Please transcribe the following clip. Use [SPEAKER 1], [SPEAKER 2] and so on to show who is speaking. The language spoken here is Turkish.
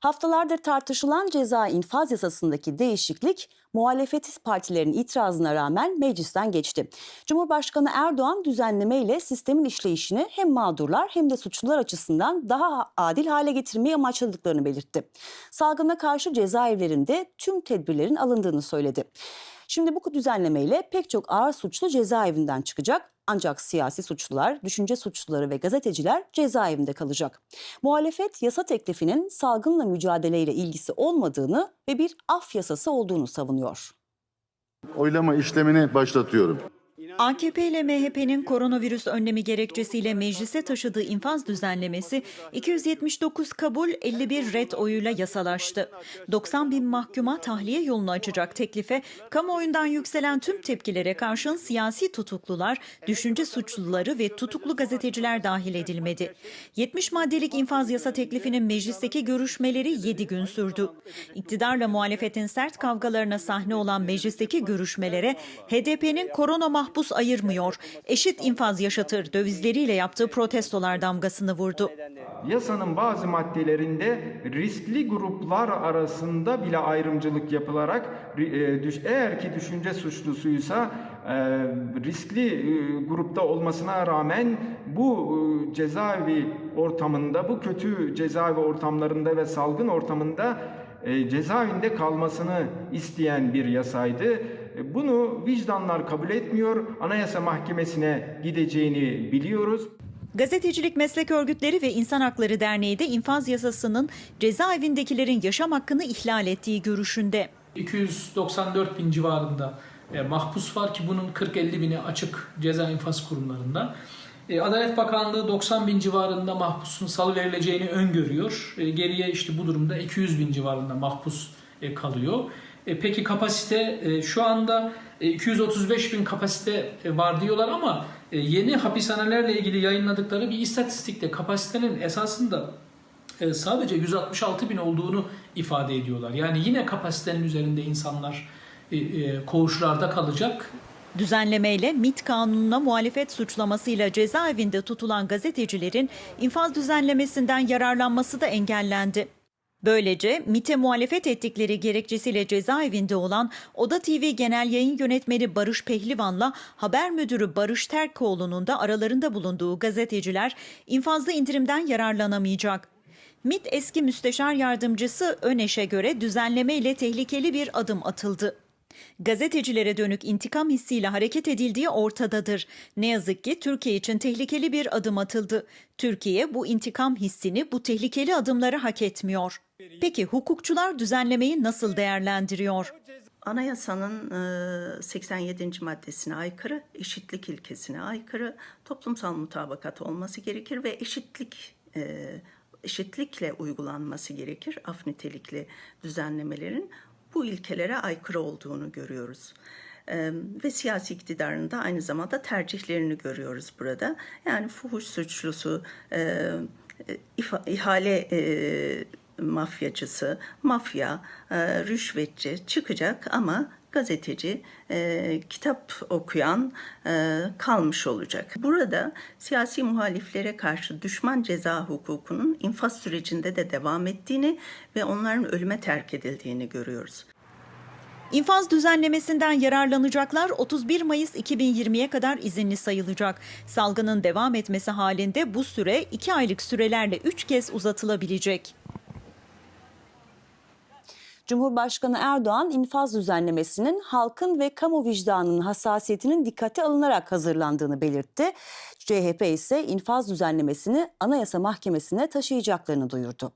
[SPEAKER 1] Haftalardır tartışılan ceza infaz yasasındaki değişiklik muhalefet partilerinin itirazına rağmen meclisten geçti. Cumhurbaşkanı Erdoğan düzenlemeyle sistemin işleyişini hem mağdurlar hem de suçlular açısından daha adil hale getirmeyi amaçladıklarını belirtti. Salgına karşı cezaevlerinde tüm tedbirlerin alındığını söyledi. Şimdi bu düzenlemeyle pek çok ağır suçlu cezaevinden çıkacak ancak siyasi suçlular, düşünce suçluları ve gazeteciler cezaevinde kalacak. Muhalefet yasa teklifinin salgınla mücadeleyle ilgisi olmadığını ve bir af yasası olduğunu savunuyor.
[SPEAKER 2] Oylama işlemini başlatıyorum.
[SPEAKER 3] AKP ile MHP'nin koronavirüs önlemi gerekçesiyle meclise taşıdığı infaz düzenlemesi 279 kabul 51 red oyuyla yasalaştı. 90 bin mahkuma tahliye yolunu açacak teklife kamuoyundan yükselen tüm tepkilere karşın siyasi tutuklular, düşünce suçluları ve tutuklu gazeteciler dahil edilmedi. 70 maddelik infaz yasa teklifinin meclisteki görüşmeleri 7 gün sürdü. İktidarla muhalefetin sert kavgalarına sahne olan meclisteki görüşmelere HDP'nin korona mahpus ayırmıyor, eşit infaz yaşatır dövizleriyle yaptığı protestolar damgasını vurdu.
[SPEAKER 4] Yasanın bazı maddelerinde riskli gruplar arasında bile ayrımcılık yapılarak e, eğer ki düşünce suçlusuysa e, riskli e, grupta olmasına rağmen bu cezaevi ortamında bu kötü cezaevi ortamlarında ve salgın ortamında cezaevinde kalmasını isteyen bir yasaydı. E, Bunu vicdanlar kabul etmiyor. Anayasa Mahkemesi'ne gideceğini biliyoruz.
[SPEAKER 3] Gazetecilik Meslek Örgütleri ve İnsan Hakları Derneği de infaz yasasının cezaevindekilerin yaşam hakkını ihlal ettiği görüşünde.
[SPEAKER 5] 294 bin civarında e, mahpus var ki bunun 40-50 bini açık ceza infaz kurumlarında. E, Adalet Bakanlığı 90 bin civarında mahpusun salı verileceğini öngörüyor. Geriye işte bu durumda 200 bin civarında mahpus kalıyor. E, peki kapasite e, şu anda e, 235 bin kapasite e, var diyorlar ama e, yeni hapishanelerle ilgili yayınladıkları bir istatistikte kapasitenin esasında e, sadece 166 bin olduğunu ifade ediyorlar. Yani yine kapasitenin üzerinde insanlar e, e, koğuşlarda kalacak.
[SPEAKER 3] Düzenlemeyle MİT kanununa muhalefet suçlamasıyla cezaevinde tutulan gazetecilerin infaz düzenlemesinden yararlanması da engellendi. Böylece MİT'e muhalefet ettikleri gerekçesiyle cezaevinde olan Oda TV Genel Yayın Yönetmeni Barış Pehlivan'la haber müdürü Barış Terkoğlu'nun da aralarında bulunduğu gazeteciler infazlı indirimden yararlanamayacak. MİT eski müsteşar yardımcısı Öneş'e göre düzenlemeyle tehlikeli bir adım atıldı. Gazetecilere dönük intikam hissiyle hareket edildiği ortadadır. Ne yazık ki Türkiye için tehlikeli bir adım atıldı. Türkiye bu intikam hissini, bu tehlikeli adımları hak etmiyor. Peki hukukçular düzenlemeyi nasıl değerlendiriyor?
[SPEAKER 6] Anayasanın e, 87. maddesine aykırı, eşitlik ilkesine aykırı, toplumsal mutabakat olması gerekir ve eşitlik e, eşitlikle uygulanması gerekir. Af nitelikli düzenlemelerin bu ilkelere aykırı olduğunu görüyoruz. Ve siyasi iktidarın da aynı zamanda tercihlerini görüyoruz burada. Yani fuhuş suçlusu, ihale e, mafyacısı, mafya, rüşvetçi çıkacak ama gazeteci, e, kitap okuyan e, kalmış olacak. Burada siyasi muhaliflere karşı düşman ceza hukukunun infaz sürecinde de devam ettiğini ve onların ölüme terk edildiğini görüyoruz.
[SPEAKER 3] İnfaz düzenlemesinden yararlanacaklar 31 Mayıs 2020'ye kadar izinli sayılacak. Salgının devam etmesi halinde bu süre 2 aylık sürelerle 3 kez uzatılabilecek.
[SPEAKER 1] Cumhurbaşkanı Erdoğan infaz düzenlemesinin halkın ve kamu vicdanının hassasiyetinin dikkate alınarak hazırlandığını belirtti. CHP ise infaz düzenlemesini Anayasa Mahkemesi'ne taşıyacaklarını duyurdu.